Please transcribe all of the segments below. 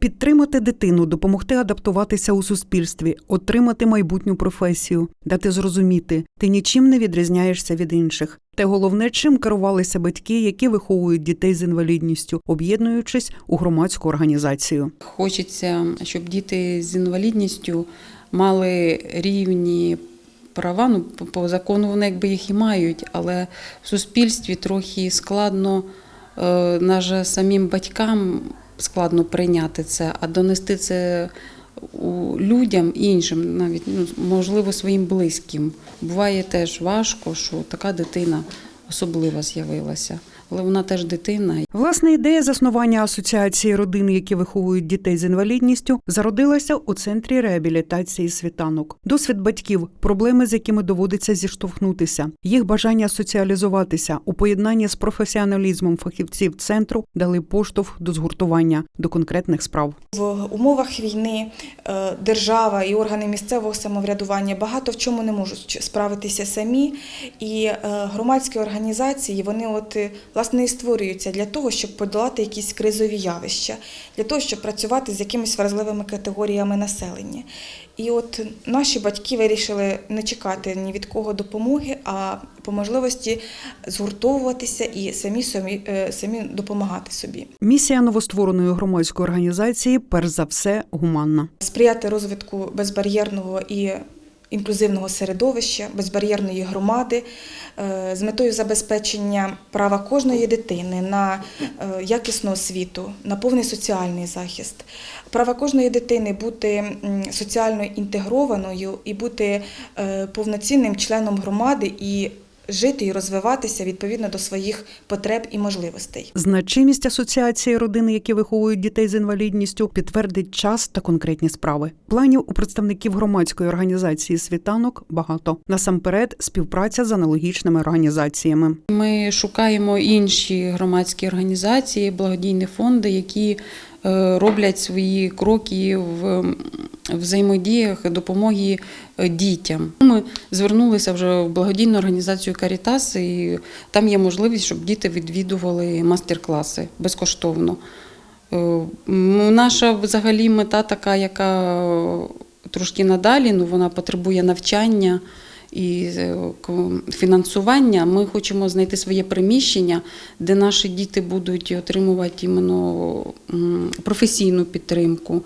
Підтримати дитину, допомогти адаптуватися у суспільстві, отримати майбутню професію, дати зрозуміти, ти нічим не відрізняєшся від інших. Те головне, чим керувалися батьки, які виховують дітей з інвалідністю, об'єднуючись у громадську організацію. Хочеться, щоб діти з інвалідністю мали рівні права. Ну, по- закону вони якби їх і мають, але в суспільстві трохи складно е, навіть самим батькам складно прийняти це, а донести це людям іншим, навіть ну, можливо, своїм близьким. Буває теж важко, що така дитина особлива з'явилася, але вона теж дитина. Власне ідея заснування асоціації родин, які виховують дітей з інвалідністю, зародилася у центрі реабілітації світанок. Досвід батьків, проблеми, з якими доводиться зіштовхнутися, їх бажання соціалізуватися у поєднанні з професіоналізмом фахівців центру дали поштовх до згуртування до конкретних справ. В умовах війни е, держава і органи місцевого самоврядування багато в чому не можуть справитися самі. І е, громадські організації вони от е, власне і створюються для того, щоб подолати якісь кризові явища, для того, щоб працювати з якимись вразливими категоріями населення. І от наші батьки вирішили не чекати ні від кого допомоги, а по можливості згуртовуватися і самі самі, е, самі допомагати собі. Місія новоствореної громадської організації, перш за все, гуманна. сприяти розвитку безбар'єрного і інклюзивного середовища, безбар'єрної громади е, з метою забезпечення права кожної дитини на е, якісну освіту, на повний соціальний захист, права кожної дитини бути соціально інтегрованою і бути е, повноцінним членом громади і жити і розвиватися відповідно до своїх потреб і можливостей. Значимість асоціації родин, які виховують дітей з інвалідністю, підтвердить час та конкретні справи. Планів у представників громадської організації світанок багато. Насамперед, співпраця з аналогічними організаціями. Ми шукаємо інші громадські організації, благодійні фонди, які е, роблять свої кроки в взаємодіях допомоги е, дітям. Ми звернулися вже в благодійну організацію Карітас, і там є можливість, щоб діти відвідували мастер-класи безкоштовно. Е, Наша взагалі мета така, яка трошки надалі, ну вона потребує навчання і е, фінансування. Ми хочемо знайти своє приміщення, де наші діти будуть отримувати іменно професійну підтримку,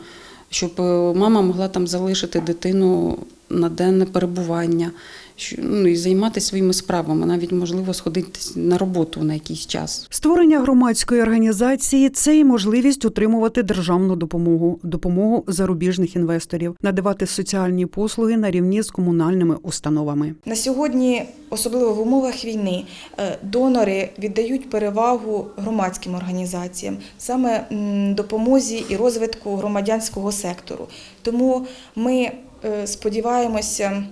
щоб е, мама могла там залишити дитину на денне перебування. що- Ну, і займатися своїми справами, навіть можливо сходити на роботу на якийсь час. Створення громадської організації це і можливість отримувати державну допомогу, допомогу зарубіжних інвесторів, надавати соціальні послуги на рівні з комунальними установами. На сьогодні, особливо в умовах війни, е, донори віддають перевагу громадським організаціям, саме допомозі і розвитку громадянського сектору. Тому ми сподіваємося.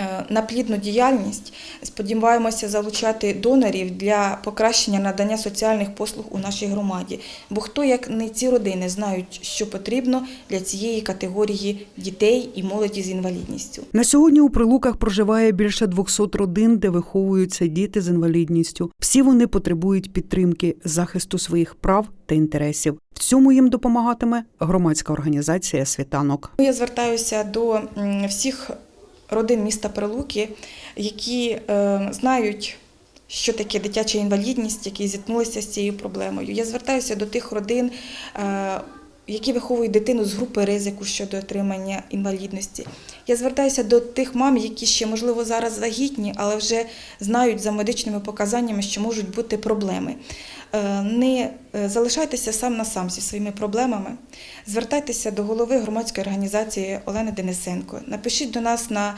Е, На плідну діяльність сподіваємося залучати донорів для покращення надання соціальних послуг у нашій громаді. Бо хто як не ці родини знають, що потрібно для цієї категорії дітей і молоді з інвалідністю. На сьогодні у прилуках проживає більше 200 родин, де виховуються діти з інвалідністю. Всі вони потребують підтримки, захисту своїх прав та інтересів. В цьому їм допомагатиме громадська організація світанок. Я звертаюся до всіх родин міста Прилуки, які е, знають, що таке дитяча інвалідність, які зіткнулися з цією проблемою. Я звертаюся до тих родин, е, які виховують дитину з групи ризику щодо отримання інвалідності. Я звертаюся до тих мам, які ще, можливо, зараз вагітні, але вже знають за медичними показаннями, що можуть бути проблеми. Е, Не е, залишайтеся сам на сам зі своїми проблемами. Звертайтеся до голови громадської організації Олени Денисенко. Напишіть до нас на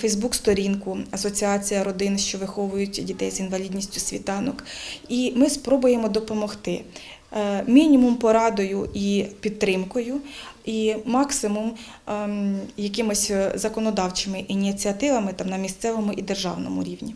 Фейсбук-сторінку Асоціація родин, що виховують дітей з інвалідністю світанок. І ми спробуємо допомогти. Е, Мінімум порадою і підтримкою, і максимум якимись якимось е, законодавчими ініціативами там на місцевому і державному рівні.